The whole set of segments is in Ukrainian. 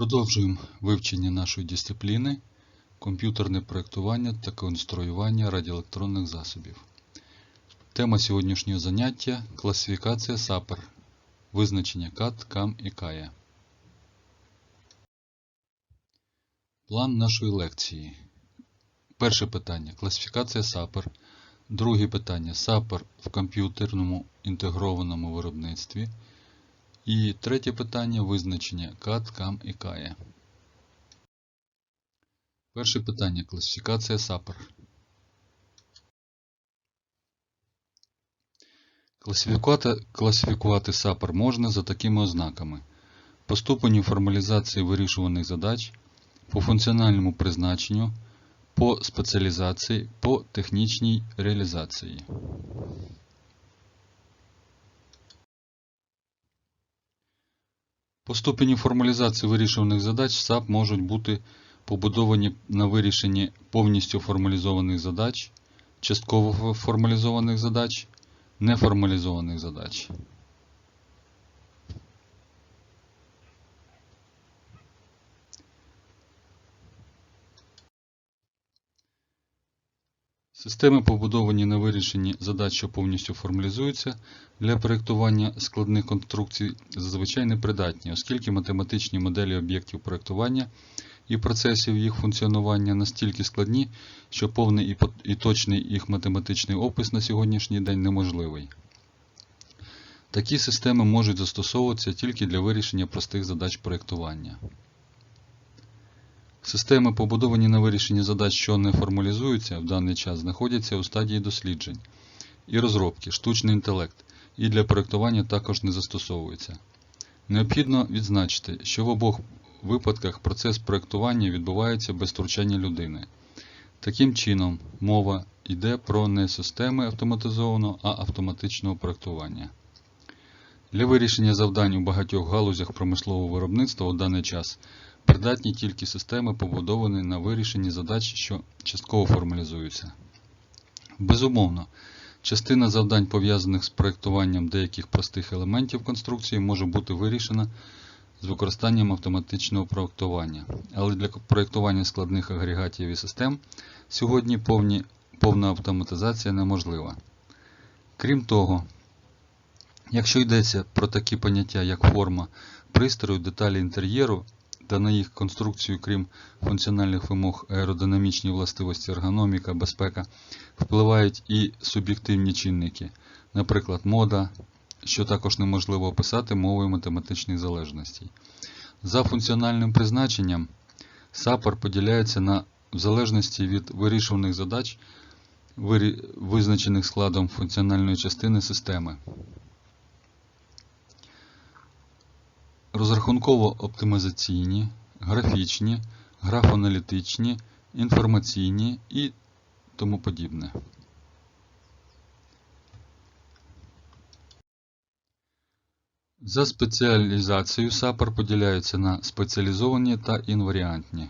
Продовжуємо вивчення нашої дисципліни комп'ютерне проєктування та конструювання радіоелектронних засобів. Тема сьогоднішнього заняття класифікація SAPR, визначення CAD, CAM і CAE. План нашої лекції. Перше питання класифікація SAPR. Друге питання SAPR в комп'ютерному інтегрованому виробництві. І третє питання визначення CAD, CAM і CAE. Перше питання класифікація SAPR. Класифікувати, класифікувати SAPR можна за такими ознаками: по ступеню формалізації вирішуваних задач, по функціональному призначенню, по спеціалізації, по технічній реалізації. По ступені формалізації вирішуваних задач САП можуть бути побудовані на вирішенні повністю формалізованих задач, частково формалізованих задач, неформалізованих задач. Системи, побудовані на вирішенні задач, що повністю формалізуються для проєктування складних конструкцій, зазвичай непридатні, оскільки математичні моделі об'єктів проєктування і процесів їх функціонування настільки складні, що повний і точний їх математичний опис на сьогоднішній день неможливий. Такі системи можуть застосовуватися тільки для вирішення простих задач проєктування. Системи, побудовані на вирішенні задач, що не формалізуються, в даний час знаходяться у стадії досліджень і розробки, штучний інтелект, і для проєктування також не застосовуються. Необхідно відзначити, що в обох випадках процес проєктування відбувається без втручання людини. Таким чином, мова йде про не системи автоматизованого, а автоматичного проєктування. Для вирішення завдань у багатьох галузях промислового виробництва у даний час придатні тільки системи, побудовані на вирішенні задач, що частково формалізуються. Безумовно, частина завдань, пов'язаних з проєктуванням деяких простих елементів конструкції, може бути вирішена з використанням автоматичного проєктування. Але для проєктування складних агрегатів і систем сьогодні повні, повна автоматизація неможлива. Крім того, якщо йдеться про такі поняття, як форма пристрою, деталі інтер'єру та на їх конструкцію, крім функціональних вимог аеродинамічні властивості, ергономіка, безпека, впливають і суб'єктивні чинники, наприклад, мода, що також неможливо описати мовою математичних залежностей. За функціональним призначенням SAPR поділяється на в залежності від вирішуваних задач, визначених складом функціональної частини системи. Розрахунково-оптимізаційні, графічні, графоаналітичні, інформаційні і тому подібне. За спеціалізацією SAPR поділяються на спеціалізовані та інваріантні.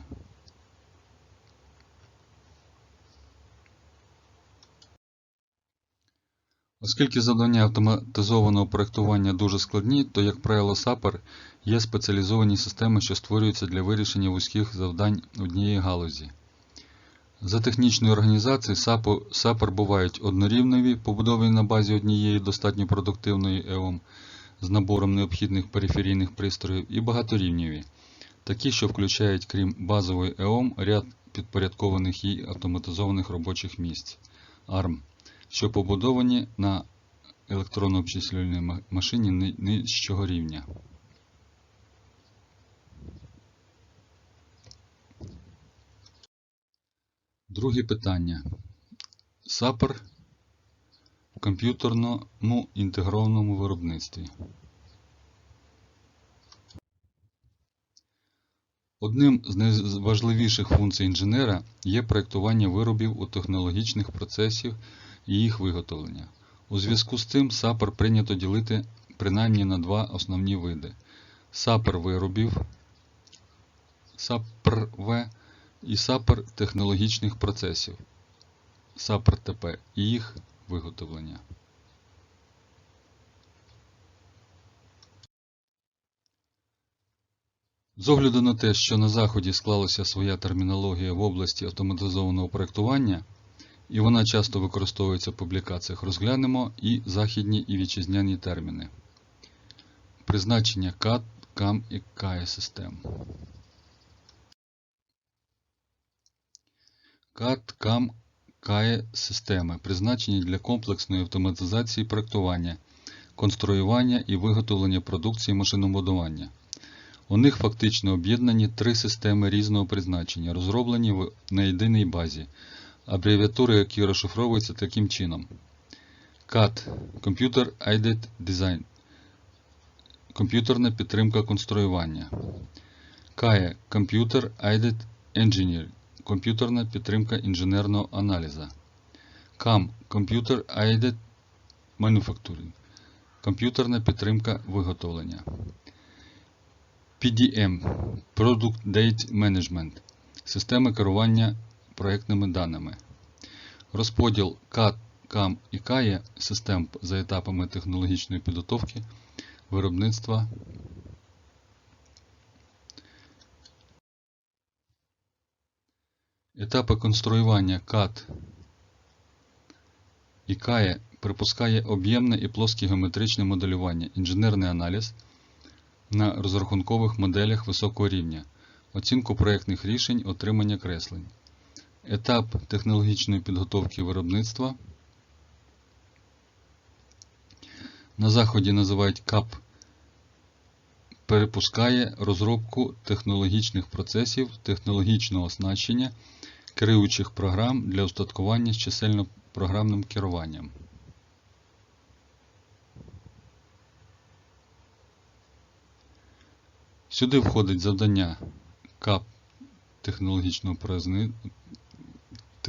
Оскільки завдання автоматизованого проєктування дуже складні, то, як правило, SAPR є спеціалізовані системи, що створюються для вирішення вузьких завдань однієї галузі. За технічною організацією SAP бувають однорівневі, побудовані на базі однієї достатньо продуктивної EOM з набором необхідних периферійних пристроїв, і багаторівневі, такі, що включають, крім базової EOM, ряд підпорядкованих їй автоматизованих робочих місць. ARM, що побудовані на електронно-обчислювальній машині ни- нижчого рівня. Друге питання. SAPR в комп'ютерному інтегрованому виробництві. Одним з найважливіших функцій інженера є проєктування виробів у технологічних процесів і їх виготовлення. У зв'язку з цим SAPR прийнято ділити принаймні на два основні види: SAPR виробів, SAPR-V і SAPR технологічних процесів, SAPR-TP і їх виготовлення. З огляду на те, що на Заході склалася своя термінологія в області автоматизованого проєктування, і вона часто використовується в публікаціях, розглянемо і західні і вітчизняні терміни. Призначення CAD, CAM і CAE систем. CAD, CAM, CAE системи призначені для комплексної автоматизації проєктування, конструювання і виготовлення продукції машинобудування. У них фактично об'єднані три системи різного призначення, розроблені на єдиній базі, абревіатури, які розшифровуються таким чином. CAD – Computer Aided Design Комп'ютерна підтримка конструювання. CAE – Computer Aided Engineering Комп'ютерна підтримка інженерного аналізу. CAM – Computer Aided Manufacturing Комп'ютерна підтримка виготовлення. PDM – Product Date Management Система керування проектними даними. Розподіл CAD, CAM і CAE систем за етапами технологічної підготовки, виробництва. Етапи конструювання CAD і CAE припускає об'ємне і плоске геометричне моделювання, інженерний аналіз на розрахункових моделях високого рівня, оцінку проєктних рішень, отримання креслень. Етап технологічної підготовки виробництва. На заході називають КАП. Перепускає розробку технологічних процесів, технологічного оснащення, керуючих програм для устаткування з чисельно-програмним керуванням. Сюди входить завдання КАП технологічного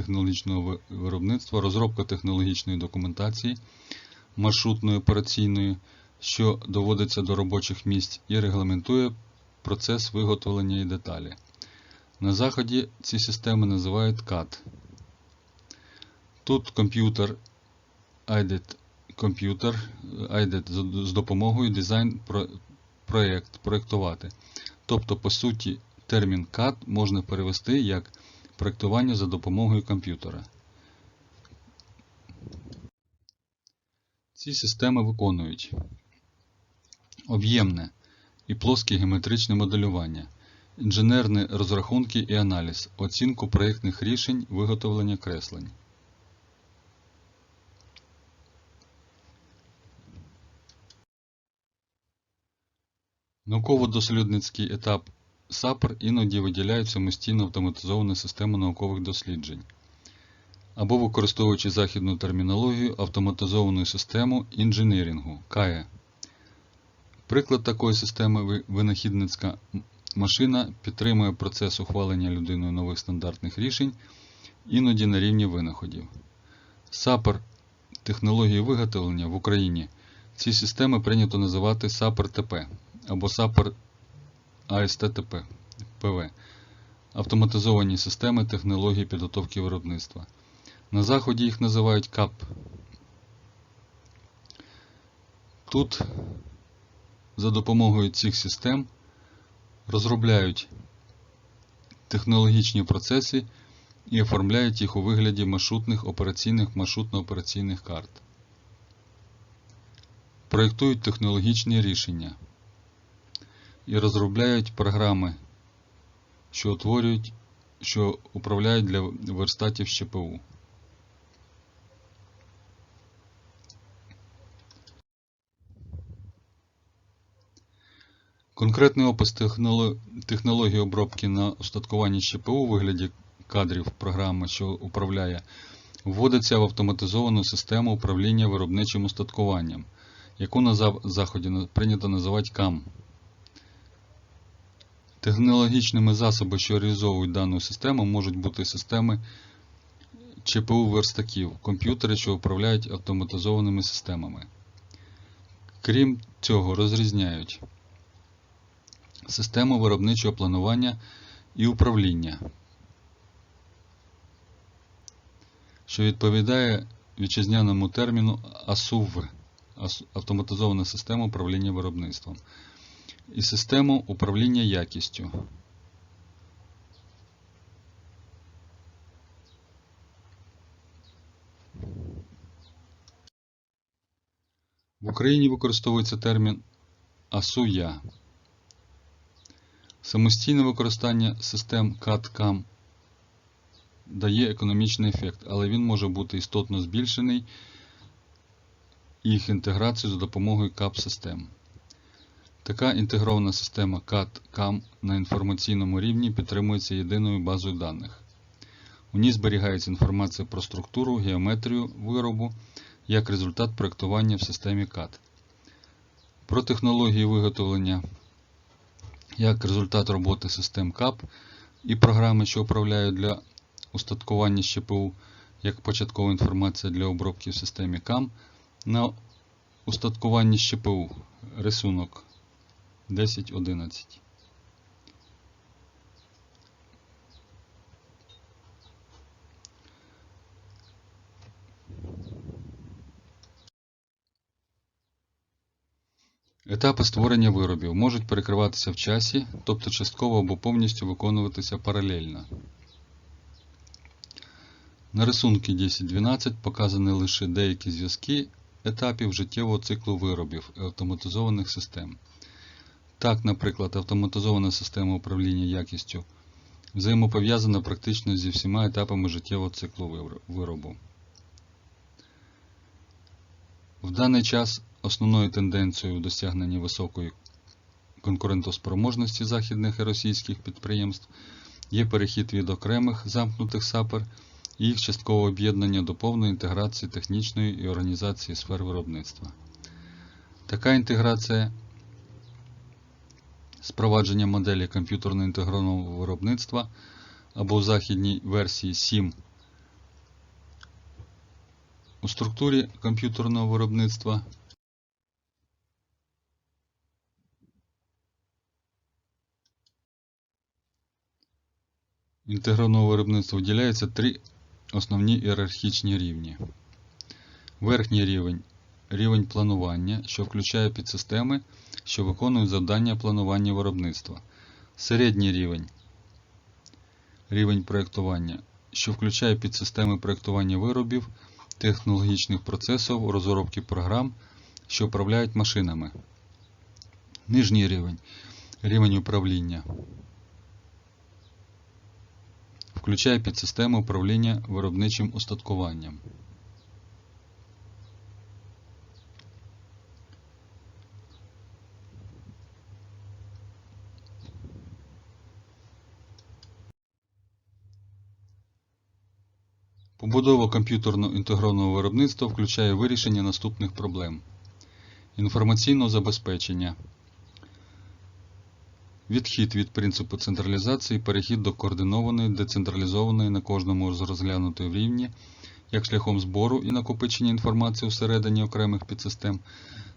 технологічного виробництва, розробка технологічної документації, маршрутної операційної, що доводиться до робочих місць і регламентує процес виготовлення і деталі. На заході ці системи називають CAD. Тут комп'ютер IDET комп'ютер IDET з- допомогою дизайн про- проєкт, проєктувати. Тобто, по суті, термін CAD можна перевести як проєктування за допомогою комп'ютера. Ці системи виконують об'ємне і плоске геометричне моделювання, інженерні розрахунки і аналіз, оцінку проєктних рішень, виготовлення креслень. Науково-дослідницький етап САПР іноді виділяють самостійну автоматизовану систему наукових досліджень або використовуючи західну термінологію автоматизовану систему інженерінгу КАЕ. Приклад такої системи винахідницька машина підтримує процес ухвалення людиною нових стандартних рішень, іноді на рівні винаходів. САПР технології виготовлення в Україні ці системи прийнято називати САПР ТП або САПР АСТТП ПВ автоматизовані системи технології підготовки виробництва. На заході їх називають КАП. Тут за допомогою цих систем розробляють технологічні процеси і оформляють їх у вигляді маршрутних операційних маршрутно-операційних карт. Проєктують технологічні рішення і розробляють програми, що утворюють, що управляють для верстатів ЧПУ. Конкретний опис технології обробки на устаткуванні ЧПУ у вигляді кадрів програми, що управляє, вводиться в автоматизовану систему управління виробничим устаткуванням, яку на заході прийнято називати КАМ. Технологічними засобами, що реалізовують дану систему, можуть бути системи ЧПУ верстаків, комп'ютери, що управляють автоматизованими системами. Крім цього, розрізняють систему виробничого планування і управління, що відповідає вітчизняному терміну АСУВ автоматизована система управління виробництвом. І систему управління якістю. В Україні використовується термін АСУЯ. Самостійне використання систем CAD-CAM дає економічний ефект, але він може бути істотно збільшений їх інтеграцію за допомогою CAP-систем. Така інтегрована система CAD-CAM на інформаційному рівні підтримується єдиною базою даних. У ній зберігається інформація про структуру, геометрію виробу як результат проєктування в системі CAD. Про технології виготовлення як результат роботи систем CAP і програми, що управляють для устаткування ЩПУ як початкова інформація для обробки в системі CAM на устаткуванні ЩПУ рисунок 10.11. Етапи створення виробів можуть перекриватися в часі, тобто частково або повністю виконуватися паралельно. На рисунку 10.12 показані лише деякі зв'язки етапів життєвого циклу виробів і автоматизованих систем. Так, наприклад, автоматизована система управління якістю взаємопов'язана практично зі всіма етапами життєвого циклу виробу. В даний час основною тенденцією в досягненні високої конкурентоспроможності західних і російських підприємств є перехід від окремих замкнутих сапер і їх часткове об'єднання до повної інтеграції технічної і організації сфер виробництва. Така інтеграція спровадження моделі комп'ютерно інтегрованого виробництва або в західній версії 7 у структурі комп'ютерного виробництва інтегрованого виробництва виділяється три основні ієрархічні рівні. Верхній рівень рівень планування, що включає підсистеми, що виконують завдання планування виробництва. Середній рівень рівень проєктування, що включає підсистеми проєктування виробів, технологічних процесів, розробки програм, що управляють машинами. Нижній рівень рівень управління. Включає підсистеми управління виробничим устаткуванням. Побудова комп'ютерно інтегрованого виробництва включає вирішення наступних проблем: інформаційного забезпечення, відхід від принципу централізації, перехід до координованої, децентралізованої на кожному з розглянутої рівні, як шляхом збору і накопичення інформації всередині окремих підсистем,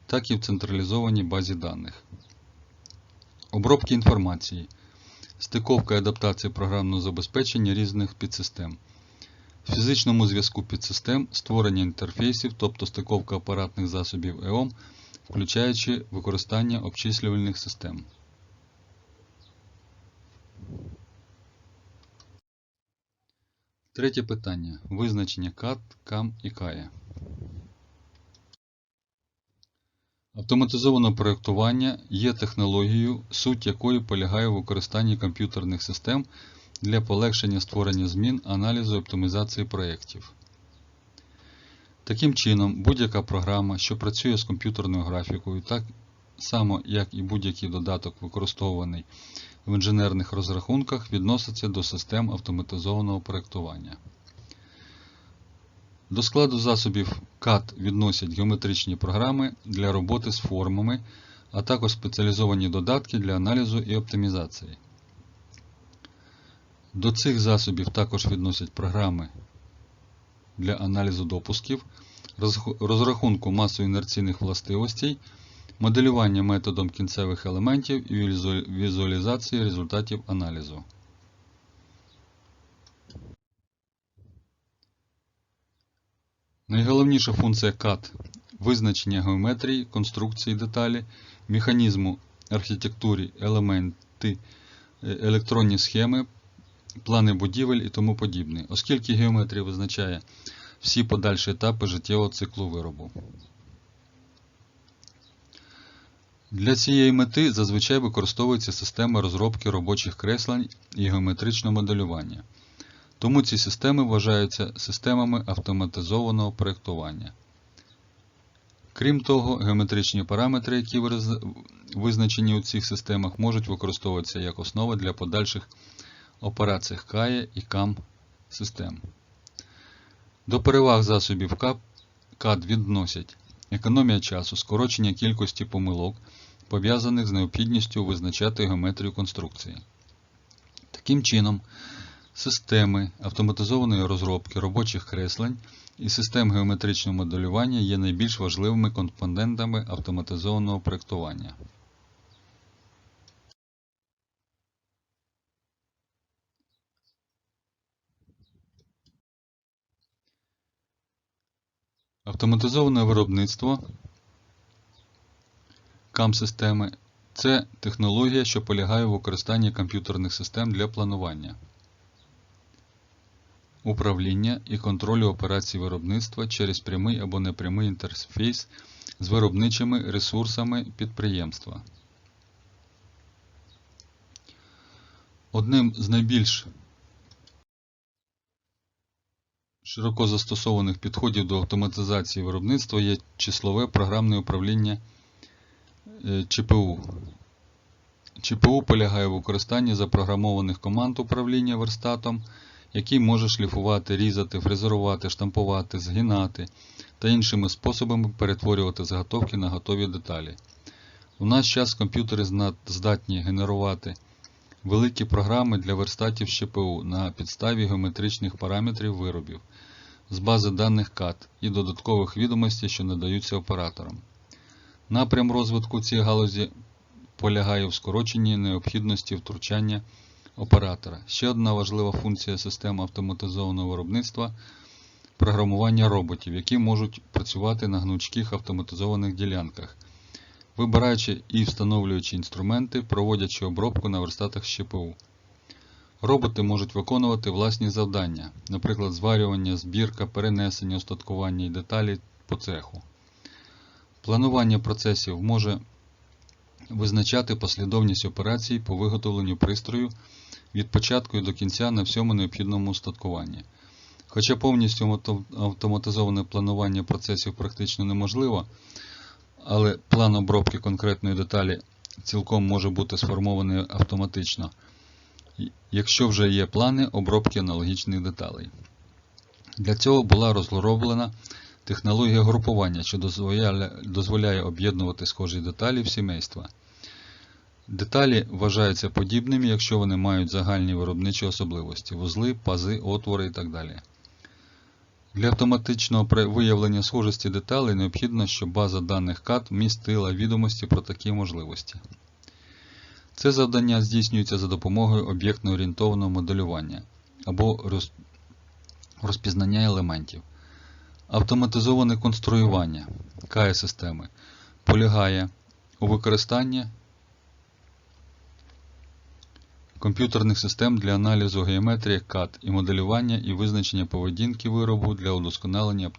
так і в централізованій базі даних. Обробки інформації, стиковка і адаптація програмного забезпечення різних підсистем. В фізичному зв'язку підсистем створення інтерфейсів, тобто стиковка апаратних засобів EOM, включаючи використання обчислювальних систем. Третє питання. Визначення CAD, CAM і CAE. Автоматизоване проєктування є технологією, суть якої полягає у використанні комп'ютерних систем для полегшення створення змін, аналізу і оптимізації проєктів. Таким чином, будь-яка програма, що працює з комп'ютерною графікою, так само як і будь-який додаток, використовуваний в інженерних розрахунках, відноситься до систем автоматизованого проєктування. До складу засобів CAD відносять геометричні програми для роботи з формами, а також спеціалізовані додатки для аналізу і оптимізації. До цих засобів також відносять програми для аналізу допусків, розрахунку масово-інерційних властивостей, моделювання методом кінцевих елементів і візуалізації результатів аналізу. Найголовніша функція CAD визначення геометрії, конструкції деталі, механізму архітектурі, елементи, е, електронні схеми, плани будівель і тому подібне, оскільки геометрія визначає всі подальші етапи життєвого циклу виробу. Для цієї мети зазвичай використовується система розробки робочих креслень і геометричного моделювання. Тому ці системи вважаються системами автоматизованого проєктування. Крім того, геометричні параметри, які визначені у цих системах, можуть використовуватися як основа для подальших операцій KAE і CAM систем. До переваг засобів CAD відносять економія часу, скорочення кількості помилок, пов'язаних з необхідністю визначати геометрію конструкції. Таким чином, системи автоматизованої розробки робочих креслень і систем геометричного моделювання є найбільш важливими компонентами автоматизованого проєктування. Автоматизоване виробництво CAM-системи це технологія, що полягає в використанні комп'ютерних систем для планування, управління і контролю операцій виробництва через прямий або непрямий інтерфейс з виробничими ресурсами підприємства. Одним з найбільш широко застосованих підходів до автоматизації виробництва є числове програмне управління е, ЧПУ. ЧПУ полягає в використанні запрограмованих команд управління верстатом, який може шліфувати, різати, фрезерувати, штампувати, згинати та іншими способами перетворювати заготовки на готові деталі. У наш час комп'ютери здатні генерувати великі програми для верстатів з ЧПУ на підставі геометричних параметрів виробів з бази даних CAD і додаткових відомостей, що надаються операторам. Напрям розвитку цієї галузі полягає в скороченні необхідності втручання оператора. Ще одна важлива функція системи автоматизованого виробництва програмування роботів, які можуть працювати на гнучких автоматизованих ділянках, вибираючи і встановлюючи інструменти, проводячи обробку на верстатах з ЧПУ. Роботи можуть виконувати власні завдання, наприклад, зварювання, збірка, перенесення, остаткування і деталі по цеху. Планування процесів може визначати послідовність операцій по виготовленню пристрою від початку і до кінця на всьому необхідному устаткуванні. Хоча повністю автоматизоване планування процесів практично неможливо, але план обробки конкретної деталі цілком може бути сформований автоматично, якщо вже є плани обробки аналогічних деталей. Для цього була розроблена технологія групування, що дозволяє, об'єднувати схожі деталі в сімейства. Деталі вважаються подібними, якщо вони мають загальні виробничі особливості вузли, пази, отвори і так далі. Для автоматичного виявлення схожості деталей необхідно, щоб база даних CAD містила відомості про такі можливості. Це завдання здійснюється за допомогою об'єктно-орієнтованого моделювання або розпізнання елементів. Автоматизоване конструювання КАЕ системи полягає у використанні комп'ютерних систем для аналізу геометрії CAD і моделювання і визначення поведінки виробу для удосконалення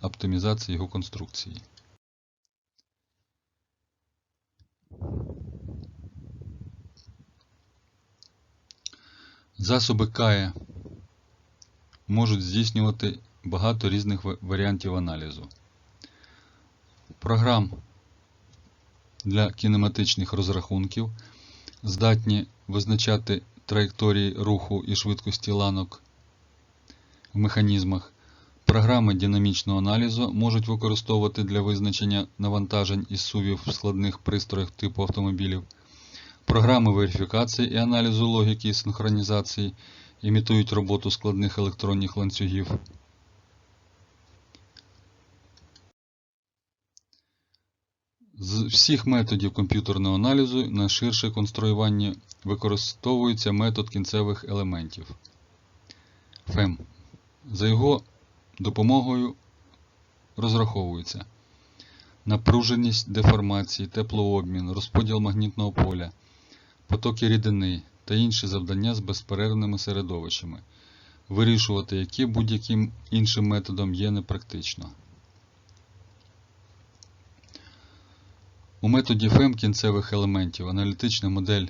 оптимізації його конструкції. Засоби КАЕ можуть здійснювати багато різних варіантів аналізу. Програм для кінематичних розрахунків здатні визначати траєкторії руху і швидкості ланок в механізмах. Програми динамічного аналізу можуть використовувати для визначення навантажень і сувів в складних пристроях типу автомобілів. Програми верифікації і аналізу логіки і синхронізації імітують роботу складних електронних ланцюгів. З всіх методів комп'ютерного аналізу на ширше конструювання використовується метод кінцевих елементів FEM. За його допомогою розраховується напруженість деформації, теплообмін, розподіл магнітного поля, потоки рідини та інші завдання з безперервними середовищами, вирішувати які будь-яким іншим методом є непрактично. У методі ФЕМ кінцевих елементів аналітична модель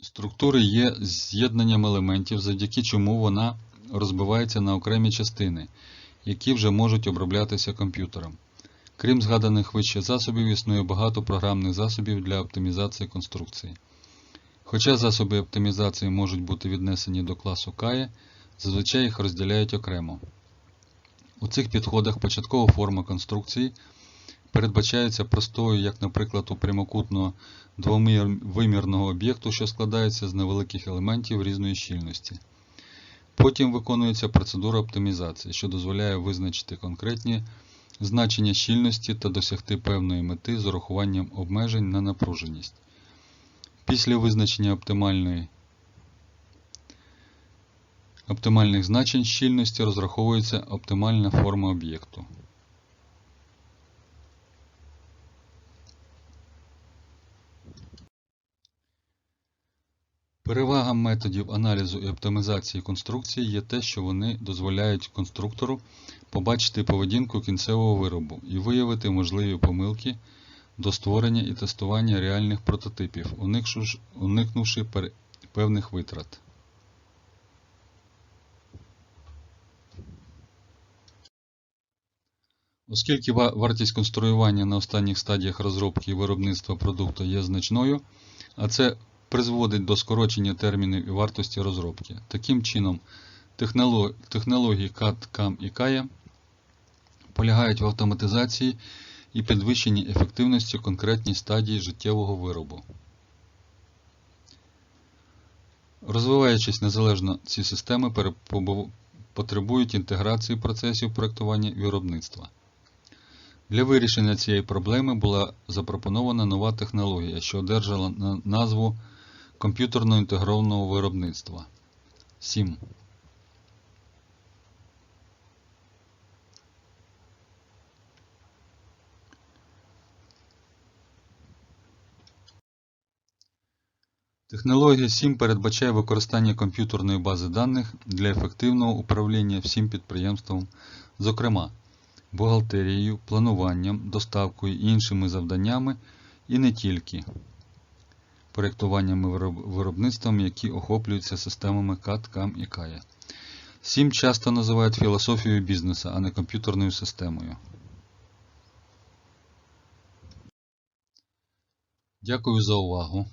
структури є з'єднанням елементів, завдяки чому вона розбивається на окремі частини, які вже можуть оброблятися комп'ютером. Крім згаданих вище засобів, існує багато програмних засобів для оптимізації конструкції. Хоча засоби оптимізації можуть бути віднесені до класу KAE, зазвичай їх розділяють окремо. У цих підходах початкова форма конструкції передбачається простою, як, наприклад, у прямокутного двовимірного об'єкту, що складається з невеликих елементів різної щільності. Потім виконується процедура оптимізації, що дозволяє визначити конкретні значення щільності та досягти певної мети з урахуванням обмежень на напруженість. Після визначення оптимальної оптимальних значень щільності розраховується оптимальна форма об'єкту. Перевага методів аналізу і оптимізації конструкції є те, що вони дозволяють конструктору побачити поведінку кінцевого виробу і виявити можливі помилки до створення і тестування реальних прототипів, уникнувши певних витрат. Оскільки вартість конструювання на останніх стадіях розробки і виробництва продукту є значною, а це призводить до скорочення термінів і вартості розробки. Таким чином, технології CAD, CAM і KAE полягають в автоматизації і підвищенні ефективності конкретній стадії життєвого виробу. Розвиваючись незалежно, ці системи потребують інтеграції процесів проектування виробництва. Для вирішення цієї проблеми була запропонована нова технологія, що одержала назву комп'ютерно інтегрованого виробництва SIM. Технологія SIM передбачає використання комп'ютерної бази даних для ефективного управління всім підприємством, зокрема бухгалтерією, плануванням, доставкою і іншими завданнями, і не тільки проєктуванням і вироб- виробництвом, які охоплюються системами CAD, CAM і KAE. SIM часто називають філософією бізнесу, а не комп'ютерною системою. Дякую за увагу.